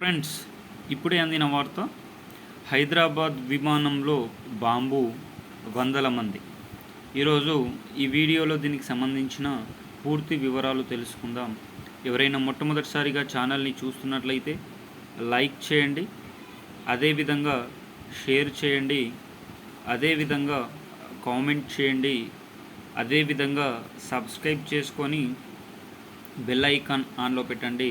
Friends ఇప్పుడే అందిన వార్త హైదరాబాద్ విమానంలో బాంబు వందల మంది. ఈరోజు ఈ వీడియోలో దీనికి సంబంధించిన పూర్తి వివరాలు తెలుసుకుందాం. ఎవరైనా మొట్టమొదటిసారిగా ఛానల్ని చూస్తున్నట్లయితే లైక్ చేయండి అదేవిధంగా షేర్ చేయండి అదేవిధంగా కామెంట్ చేయండి అదేవిధంగా సబ్స్క్రైబ్ చేసుకొని బెల్ ఐకాన్ ఆన్లో పెట్టండి.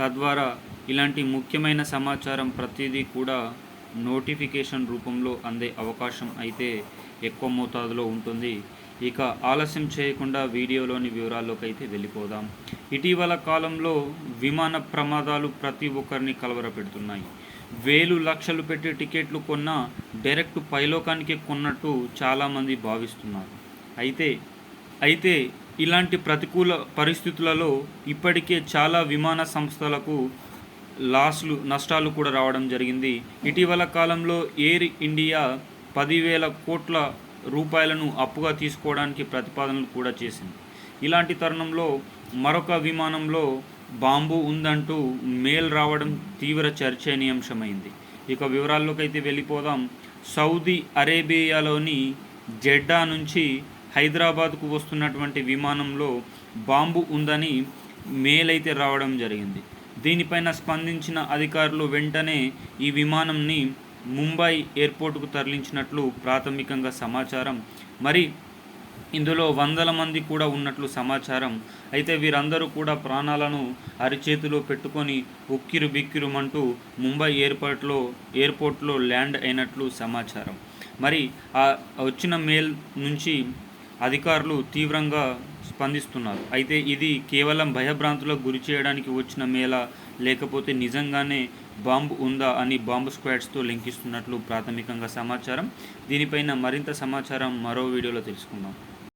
తద్వారా ఇలాంటి ముఖ్యమైన సమాచారం ప్రతిదీ కూడా నోటిఫికేషన్ రూపంలో అందే అవకాశం అయితే ఎక్కువ మోతాదులో ఉంటుంది. ఇక ఆలస్యం చేయకుండా వీడియోలోని వివరాల్లోకి అయితే వెళ్ళిపోదాం. ఇటీవల కాలంలో విమాన ప్రమాదాలు ప్రతి ఒక్కరిని కలవరపెడుతున్నాయి. వేలు లక్షలు పెట్టి టికెట్లు కొన్న డైరెక్ట్ పైలోకానికి కొన్నట్టు చాలామంది భావిస్తున్నారు. అయితే అయితే ఇలాంటి ప్రతికూల పరిస్థితులలో ఇప్పటికే చాలా విమాన సంస్థలకు లాస్లు నష్టాలు కూడా రావడం జరిగింది. ఇటీవల కాలంలో ఎయిర్ ఇండియా పదివేల కోట్ల రూపాయలను అప్పుగా తీసుకోవడానికి ప్రతిపాదనలు కూడా చేసింది. ఇలాంటి తరుణంలో మరొక విమానంలో బాంబు ఉందంటూ మేల్ రావడం తీవ్ర చర్చనీయాంశమైంది. ఇక వివరాల్లోకి అయితే వెళ్ళిపోదాం. సౌదీ అరేబియాలోని జెడ్డా నుంచి హైదరాబాద్కు వస్తున్నటువంటి విమానంలో బాంబు ఉందని మేల్ అయితే రావడం జరిగింది. దీనిపైన స్పందించిన అధికారులు వెంటనే ఈ విమానంని ముంబై ఎయిర్పోర్టుకు తరలించినట్లు ప్రాథమికంగా సమాచారం. మరి ఇందులో వందల మంది కూడా ఉన్నట్లు సమాచారం. అయితే వీరందరూ కూడా ప్రాణాలను అరిచేతిలో పెట్టుకొని ఉక్కిరు బిక్కిరుమంటూ ముంబై ఎయిర్పోర్ట్లో ఎయిర్పోర్ట్లో ల్యాండ్ అయినట్లు సమాచారం. మరి ఆ వచ్చిన మేల్ నుంచి అధికారులు తీవ్రంగా స్పందిస్తున్నారు. అయితే ఇది కేవలం భయభ్రాంతులకు గురి చేయడానికి వచ్చిన మేళ లేకపోతే నిజంగానే బాంబు ఉందా అని బాంబు స్క్వాడ్స్తో లింకిస్తున్నట్లు ప్రాథమికంగా సమాచారం. దీనిపైన మరింత సమాచారం మరో వీడియోలో తెలుసుకుందాం.